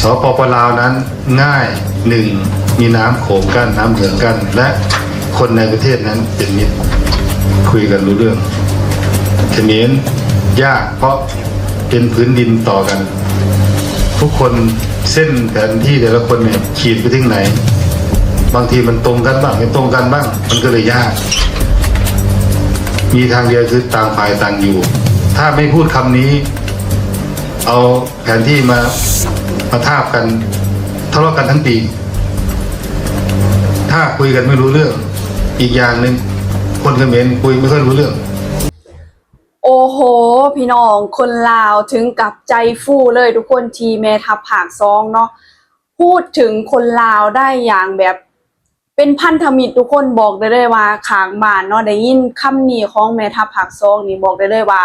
สปปลาวนั้นง่ายหนึ่งมีน้ำโขงกั้นน้ำเหลืองกั้นและคนในประเทศนั้นเป็นมิตรคุยกันรู้เรื่องเขมรยากเพราะเป็นพื้นดินต่อกัน ทุกคนเส้นแผนที่แต่ละคนเนี่ยขีดไปถึงไหน บางทีมันตรงกันบ้างไม่ตรงกันบ้าง มันก็เลยยาก มีทางเดียวคือต่างฝ่ายต่างอยู่ ถ้าไม่พูดคำนี้ เอาแผนที่มา มาทาบกันทะเลาะกันทั้งปี ถ้าคุยกันไม่รู้เรื่อง อีกอย่างหนึ่งคนเขมรคุยไม่ค่อยรู้เรื่อง โอ้โห พี่น้องคนลาวถึงกับใจฟู่เลยทุกคนทีแม่ทัพผากซองเนาะพูดถึงคนลาวได้อย่างแบบเป็นพันธมิตรทุกคนบอกได้เลยว่าขางบ้านเนาะได้ยินคำนี้ของแม่ทัพผากซองนี่บอกได้เลยว่า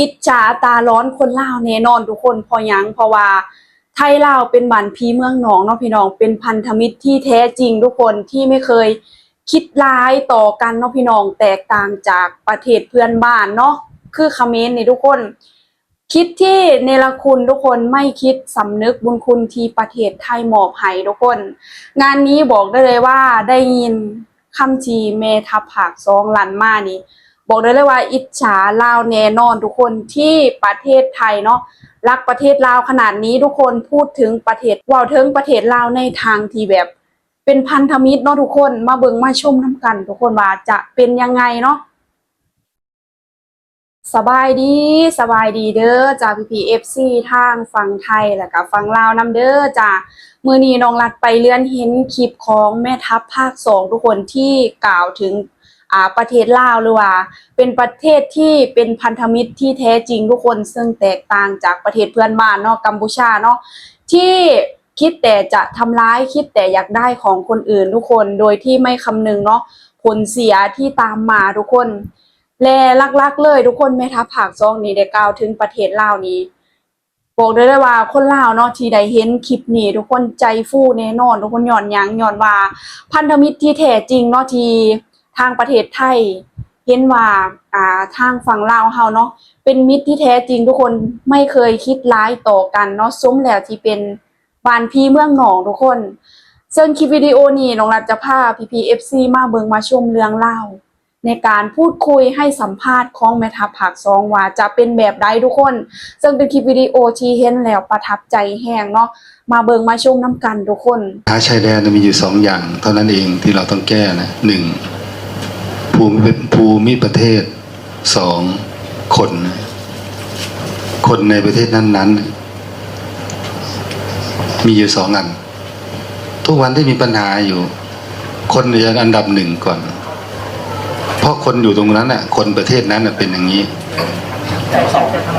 อิจฉาตาร้อนคนลาวแน่นอนทุกคนพอยังเพราะว่า ไทยลาวเป็นบ้านพีเมืองหนองเนาะพี่น้องเป็นพันธมิตรที่แท้จริงทุกคนที่ไม่เคยคิดร้ายต่อกันเนาะพี่น้องแตกต่างจากประเทศเพื่อนบ้านเนาะคือเขมรนี่ทุกคน คิดที่เนรคุณทุกคนไม่คิดสำนึกบุญคุณที่ประเทศไทยมอบให้ทุกคน งานนี้บอกได้เลยว่าได้ยินคำทีเมทัพผากซองลันมานี่ บอกได้เลยว่าอิจฉาลาวแน่นอนทุกคนที่ประเทศไทยเนาะรักประเทศลาวขนาดนี้ทุกคนพูดถึงประเทศว่าถึงประเทศลาวในทางที่แบบ เป็นพันธมิตรเนาะทุกคนมาเบิ่งมาชมน้ำกัน ทุกคนว่าจะเป็นยังไงเนาะสบายดีสบายดีเด้อจากพีพีเอฟซีทางฝั่งไทยแล้วก็ฝั่งลาวนํเด้อจ้ามือนีน้องรัดไปเลื่อนเห็นคลิปของแม่ทัพภาคสองทุกคนที่กล่าวถึง อ่าประเทศลาวหรือว่า เป็นประเทศที่เป็นพันธมิตรที่แท้จริงทุกคนซึ่งแตกต่างจากประเทศเพื่อนบ้านเนาะกัมพูชาเนาะที่คิดแต่จะทำร้ายคิดแต่อยากได้ของคนอื่นทุกคนโดยที่ไม่คำนึงเนาะผลเสียที่ตามมาทุกคน และลักๆ เลยทุกคนแม่ทัพภาคซองนี่ได้กล่าวถึงประเทศลาวนี้บอกได้เลยว่าคนลาวเนาะที่ได้เห็นคลิปนี้ทุกคนใจฟูแน่นอน ทุกคนหย้อนยังหย้อนว่า พันธมิตรที่แท้จริงเนาะที่ ทางประเทศไทย เห็นว่าอ่าทางฝั่งลาวเฮาเนาะเป็นมิตรที่แท้จริงทุกคนไม่เคยคิดร้ายต่อกันเนาะสมแล้วที่เป็นบ้านพี่เมืองหนองทุกคนซึ่งคลิปวิดีโอนี้น้องรัฐจะพา PPFC มาเบิงมาชมเรื่องเล่า ในการพูดคุยให้สัมภาษณ์ของแม่ทัพภาคสองว่าจะเป็นแบบใดทุกคน ซึ่งเป็นคลิปวิดีโอที่เห็นแล้วประทับใจแห้งเนาะมาเบิงมาชมน้ำกันทุกคนปัญหาชายแดนมีอยู่สองอย่างเท่านั้นเองที่เราต้องแก้นะหนึ่ง ภูมิภูมิประเทศสองคน คนในประเทศนั้น ๆ มีอยู่สองอัน ทุกวันที่มีปัญหาอยู่ คนจะอันดับหนึ่งก่อน เพราะคนอยู่ตรงนั้นน่ะ คนประเทศนั้นน่ะเป็นอย่างนี้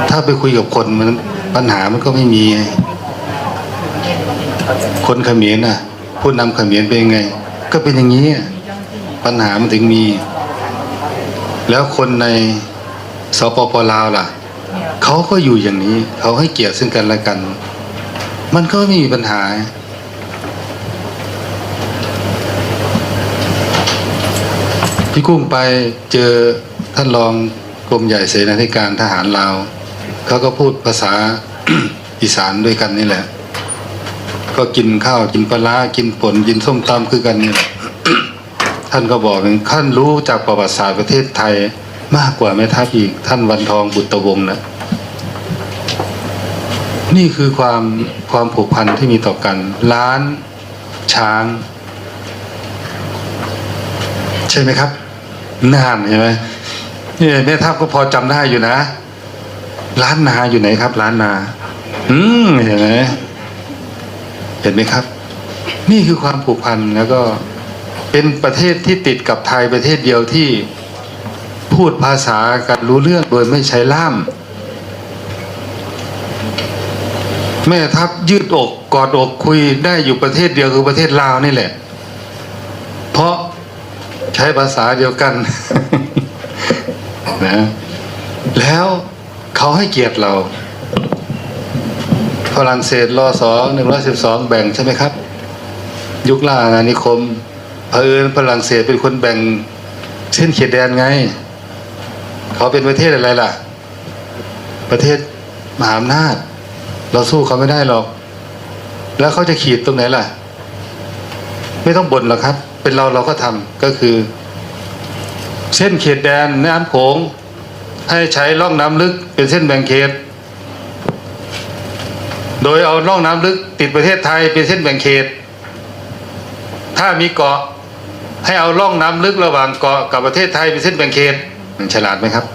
ถ้าไปคุยกับคนมันปัญหามันก็ไม่มี คนเขมรน่ะผู้นำเขมรเป็นไง ก็เป็นอย่างนี้ ปัญหามันถึงมี แล้วคนในสปปลาวล่ะ เขาก็อยู่อย่างนี้ เขาให้เกียรติซึ่งกันและกัน มันก็ไม่มีปัญหา พี่กุ้งไปเจอท่านรองกรมใหญ่เสนาธิการทหารลาว เขาก็พูดภาษาอีสานด้วยกันนี่แหละ ก็กินข้าวกินปลาร้ากินป่นกินส้มตำคือกันนี่แหละ ท่านก็บอกถึงท่านรู้จากประวัติศาสตร์ประเทศไทยมากกว่าแม่ทัพอีก ท่านวันทองบุตรวงศ์นะนี่คือความความผูกพันที่มีต่อกัน ล้านช้าง ใช่ไหมครับนานใช่ไหมนี่แม่ทัพก็พอจำได้อยู่นะล้านนาอยู่ไหนครับล้านนา อืมเห็นไหมเห็นไหมครับ นี่คือความผูกพันแล้วก็ เป็นประเทศที่ติดกับไทยประเทศเดียวที่พูดภาษากันรู้เรื่องโดยไม่ใช้ล่าม แม่ทัพยืดอกกอดอกคุยได้อยู่ประเทศเดียวคือประเทศลาวนี่แหละ เพราะใช้ภาษาเดียวกันนะแล้วเขาให้เกียรติเรา ฝรั่งเศสรอสอหนึ่งร้อยสิบสองแบ่งใช่ไหมครับ ยุคล่าอาณานิคม เอิญฝรั่งเศสเป็นคนแบ่งเส้นเขตแดนไง เขาเป็นประเทศอะไรล่ะ ประเทศมหาอำนาจ เราสู้เขาไม่ได้หรอก แล้วเขาจะขีดตรงไหนล่ะ ไม่ต้องบ่นหรอกครับ เป็นเราเราก็ทำก็คือ เส้นเขตแดนน้ำโขงให้ใช้ร่องน้ำลึกเป็นเส้นแบ่งเขต โดยเอาร่องน้ำลึกติดประเทศไทยเป็นเส้นแบ่งเขต ถ้ามีเกาะ ให้เอาร่องน้ำลึกระหว่างเกาะกับประเทศไทยเป็นเส้นแบ่งเขตมันฉลาดไหมครับ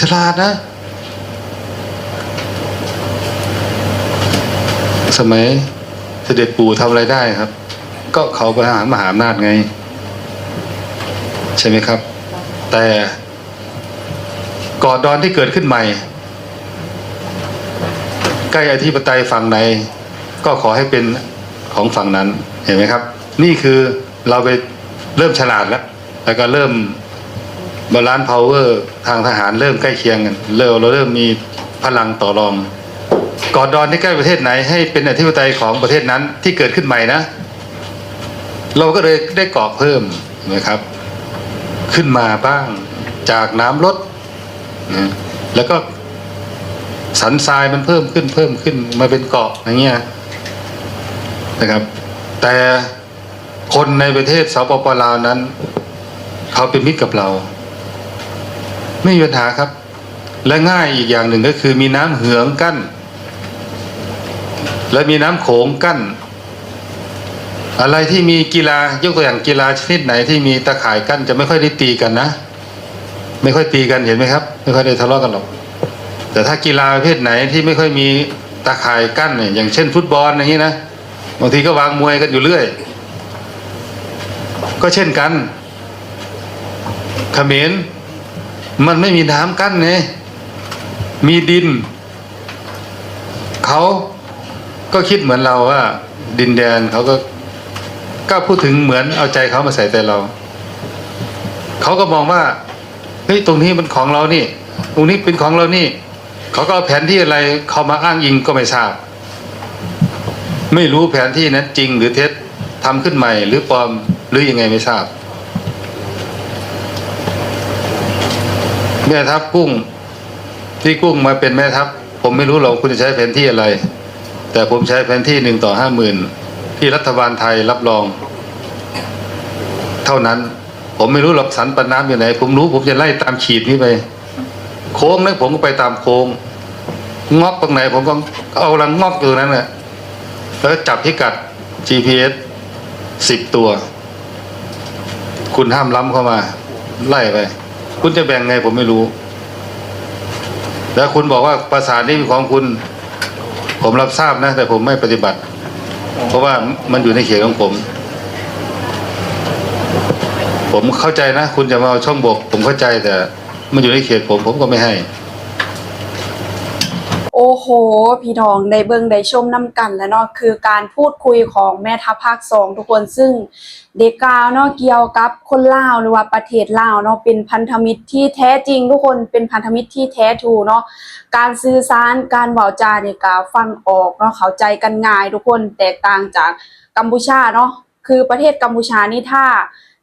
ฉลาดนะ สมัยเสด็จปู่ทำอะไรได้ครับ ก็เขาไปหามหาอำนาจไง ใช่ไหมครับ แต่ก่อนดอนที่เกิดขึ้นใหม่ ใกล้อธิปไตยฝั่งไหนก็ขอให้เป็นของฝั่งนั้นเห็นไหมครับ นี่คือ เราไปเริ่มฉลาดแล้วแล้วก็เริ่มบาลานซ์พาวเวอร์ทางทหารเริ่มใกล้เคียงกันเริ่มเราเริ่มมีพลังต่อรองกอนดอนที่ใกล้ประเทศไหน ให้เป็นอธิปไตยของประเทศนั้นที่เกิดขึ้นใหม่นะ เราก็เลยได้เกาะเพิ่มนไหมครับ ขึ้นมาบ้างจากน้ำลดนะแล้วก็สันทรายมันเพิ่มขึ้นเพิ่มขึ้นมาเป็นเกาะอย่างเงี้ยนะครับ แต่ คนในประเทศสปปลาวนั้น เขาเป็นมิตรกับเรา ไม่มีปัญหาครับ และง่ายอีกอย่างหนึ่งก็คือมีน้ำเหืองกั้น และมีน้ำโขงกั้น อะไรที่มีกีฬายกตัวอย่างกีฬาชนิดไหนที่มีตะข่ายกั้นจะไม่ค่อยได้ตีกันนะ ไม่ค่อยตีกันเห็นไหมครับ ไม่ค่อยได้ทะเลาะกันหรอกแต่ถ้ากีฬาประเภทไหนที่ไม่ค่อยมีตะข่ายกั้นเนี่ยอย่างเช่นฟุตบอลอย่างนี้นะบางทีก็วางมวยกันอยู่เรื่อย ก็เช่นกันเขมรมันไม่มีน้ำกั้นไงมีดิน เขาก็คิดเหมือนเราว่า ดินแดนเขาก็ก็พูดถึงเหมือนเอาใจเขามาใส่ใจเรา เขาก็มองว่าเฮ้ยตรงนี้มันของเรานี่ ตรงนี้เป็นของเรานี่ เขาก็เอาแผนที่อะไรเขามาอ้างอิงก็ไม่ทราบ ไม่รู้แผนที่นั้นจริงหรือเท็จ ทำขึ้นใหม่ หรือปลอมหรือยังไงไม่ทราบ แม่ทัพกุ้ง ที่กุ้งมาเป็นแม่ทัพผมไม่รู้หรอกคุณจะใช้แผนที่อะไร แต่ผมใช้แผนที่หนึ่งต่อห้าหมื่นที่รัฐบาลไทยรับรอง เท่านั้น ผมไม่รู้หรอกสันปน้ำอยู่ไหน ผมรู้ผมจะไล่ตามขีดนี้ไป โค้งนะผมก็ไปตามโค้งงอกตรงไหนผมก็เอาลังงอกอยู่นั้นแหละแล้วจับพิกัด GPS สิบตัว คุณห้ามล้ำเข้ามา ไล่ไป คุณจะแบ่งไงผมไม่รู้ แล้วคุณบอกว่าภาษานี้เป็นของคุณ ผมรับทราบนะ แต่ผมไม่ปฏิบัติ เพราะว่ามันอยู่ในเขตของผม ผมเข้าใจนะ คุณจะมาเอาช่องบก ผมเข้าใจแต่ มันอยู่ในเขตผม ผมก็ไม่ให้ โอ้โห พี่น้องได้เบิ่งได้ชมน้ำกันแล้วเนาะคือการพูดคุยของแม่ทัพภาคสองทุกคนซึ่งเด็กกาวเนาะเกี่ยวกับคนลาวหรือว่าประเทศลาวเนาะเป็นพันธมิตรที่แท้จริง ทุกคนเป็นพันธมิตรที่แท้ทรูเนาะการสื่อสารการเว้าจาเนี่ยก็ฟังออกเนาะเข้าใจกันง่าย ทุกคนแตกต่างจากกัมพูชาเนาะคือประเทศกัมพูชานี่ถ้า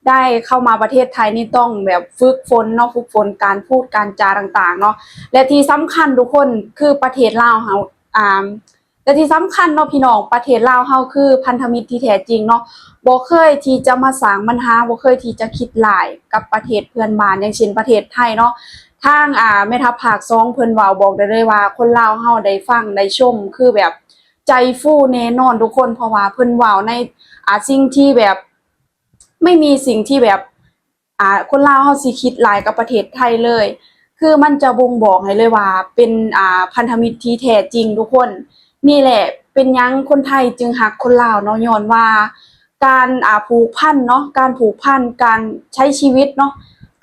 ได้เข้ามาประเทศไทยนี่ต้องแบบฝึกฝนเนาะฝึกฝนการพูดการจาต่างๆเนาะและที่สำคัญทุกคนคือประเทศลาวเฮาอ่าและที่สำคัญเนาะพี่น้องประเทศลาวเฮาคือพันธมิตรที่แท้จริงเนาะบ่เคยที่จะมาสร้างปัญหาบ่เคยที่จะคิดหลายกับประเทศเพื่อนบ้านอย่างเช่นประเทศไทยเนาะทางอ่าแม่ทัพภาคสองเพิ่นเว้าบอกได้เลยว่า คนลาวเฮาได้ฟังได้ชมคือแบบใจฟูแน่นอนทุกคนเพราะว่าเพิ่นเว้าในอ่าสิ่งที่แบบ ไม่มีสิ่งที่แบบอ่าคนลาวเขาสิคิดหลายกับประเทศไทยเลย คือมันจะบ่งบอกให้เลยว่า เป็นอ่าพันธมิตรที่แท้จริงทุกคน นี่แหละเป็นยังคนไทยจึงหักคนลาวเนาะย้อนว่า การอ่าผูกพันเนาะการผูกพันการใช้ชีวิตเนาะ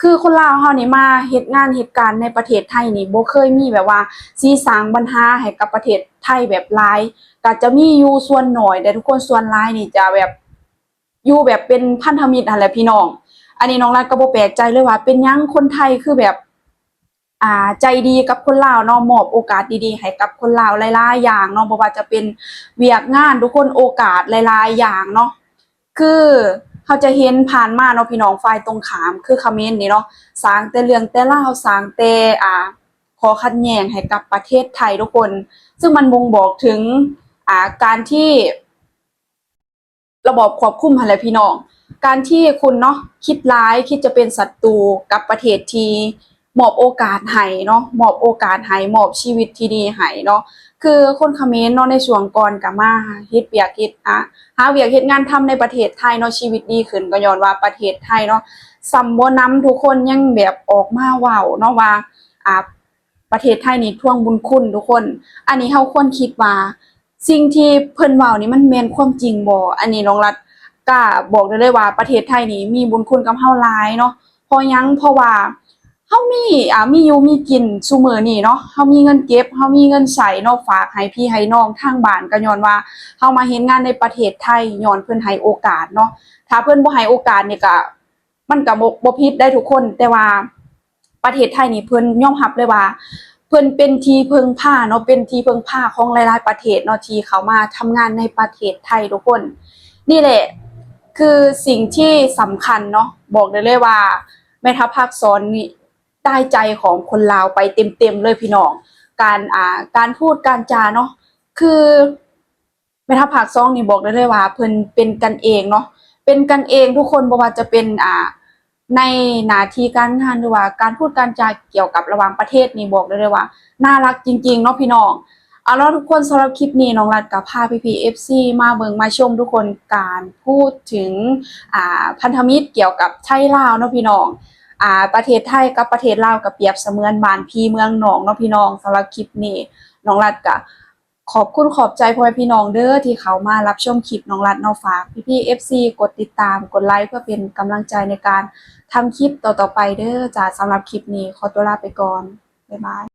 คือคนลาวเฮานี่มาเฮ็ดงานเหตุการณ์ในประเทศไทยนี่บ่เคยมีแบบว่าสิสร้างปัญหาให้กับประเทศไทยแบบหลายก็จะมีอยู่ส่วนหน้อยแต่ทุกคนส่วนหลายนี่จะแบบ อยู่แบบเป็นพันธมิตรอะไรพี่น้อง อันนี้น้องรัฐก็บ่แปลกใจเลยว่า เป็นยังคนไทยคือแบบอ่าใจดีกับคนลาวเนาะมอบโอกาสดีๆให้กับคนลาวหลายๆอย่างเนาะบ่ว่าจะเป็นเวียกงานทุกคนโอกาสหลายๆอย่างเนาะคือเขาจะเห็นผ่านมาเนาะพี่น้องฝ่ายตรงขาม คือเขมรนี่เนาะสางแต่เรื่องแต่เล่าวสางแต่อ่าขอขัดแย้งให้กับประเทศไทยทุกคน ซึ่งมันบ่งบอกถึงอ่าการที่ ระบบควบคุมอะไรพี่น้อง การที่คุณเนาะคิดร้ายคิดจะเป็นศัตรูกับประเทศที่มอบโอกาสให้เนาะมอบโอกาสให้มอบชีวิตที่ดีให้เนาะคือคนคอมเขมรเนาะในช่วงก่อนก็มาเฮ็ดเวียกเฮ็ดอะหาเวียกเฮ็ดงานทำในประเทศไทยเนาะชีวิตดีขึ้นก็ย้อนว่าประเทศไทยเนาะซัมบ่นำทุกคนยังแบบออกมาเว้าเนาะว่าอ่าประเทศไทยนี่ท่วงบุญคุณทุกคน อันนี้เฮาควรคิดว่า สิ่งที่เพิ่นเว้านี่มันแม่นความจริงบ่อันนี้น้องรัฐกล้าบอกได้เลยว่าประเทศไทยนี่มีบุญคุณกับเฮาหลายเนาะเพราะหยังเพราะว่าเฮามีอ่ามีอยู่มีกินซุมื้อนี้เนาะเฮามีเงินเก็บเฮามีเงินใช้เนาะฝากให้พี่ให้น้องทางบ้านก็ย้อนว่าเฮามาเฮ็ดงานในประเทศไทยย้อนเพิ่นให้โอกาสเนาะถ้าเพิ่นบ่ให้โอกาสนี่ก็มันก็บ่บ่ผิดได้ทุกคน แต่ว่าประเทศไทยนี่เพิ่นยอมรับเลยว่า เพิ่นเป็นที่พึ่งพาเนาะเป็นที่พึ่งพาของหลายๆประเทศเนาะที่เขามาทำงานในประเทศไทยทุกคน นี่แหละ คือสิ่งที่สำคัญเนาะบอกได้เลยว่า แม่ทัพภาคซ้อนนี่ได้ใจของคนลาวไปเต็มๆเลยพี่น้อง การอ่าการพูดการจาเนาะคือแม่ทัพภาคซ้องนี่บอกได้เลยว่า เพิ่นเป็นกันเองเนาะเป็นกันเองทุกคนบ่ว่าจะเป็นอ่า ในหน้าที่การงานหรือว่า การพูดการจาเกี่ยวกับระหว่างประเทศนี่บอกได้เลยว่า น่ารักจริงๆเนาะพี่น้องเอาล่ะทุกคนสำหรับคลิปนี้น้องรัดกับพาพี่พีเอฟซีมาเบิงมาชมทุกคนการพูดถึงอ่าพันธมิตรเกี่ยวกับไทยลาวเนาะพี่น้องอ่าประเทศไทยกับประเทศลาวกับเปรียบเสมือนบ้านพี่เมืองหนองเนาะพี่น้องสำหรับคลิปนี้น้องรัดกับ ขอบคุณขอบใจพ่อแม่พี่น้องเด้อที่เขามารับชมคลิปน้องรัดน้องฝากพี่พีเอฟซีกดติดตามกดไลค์เพื่อเป็นกำลังใจในการทำคลิปต่อๆไปเด้อจ้าสำหรับคลิปนี้ขอตัวลาไปก่อนบ๊ายบาย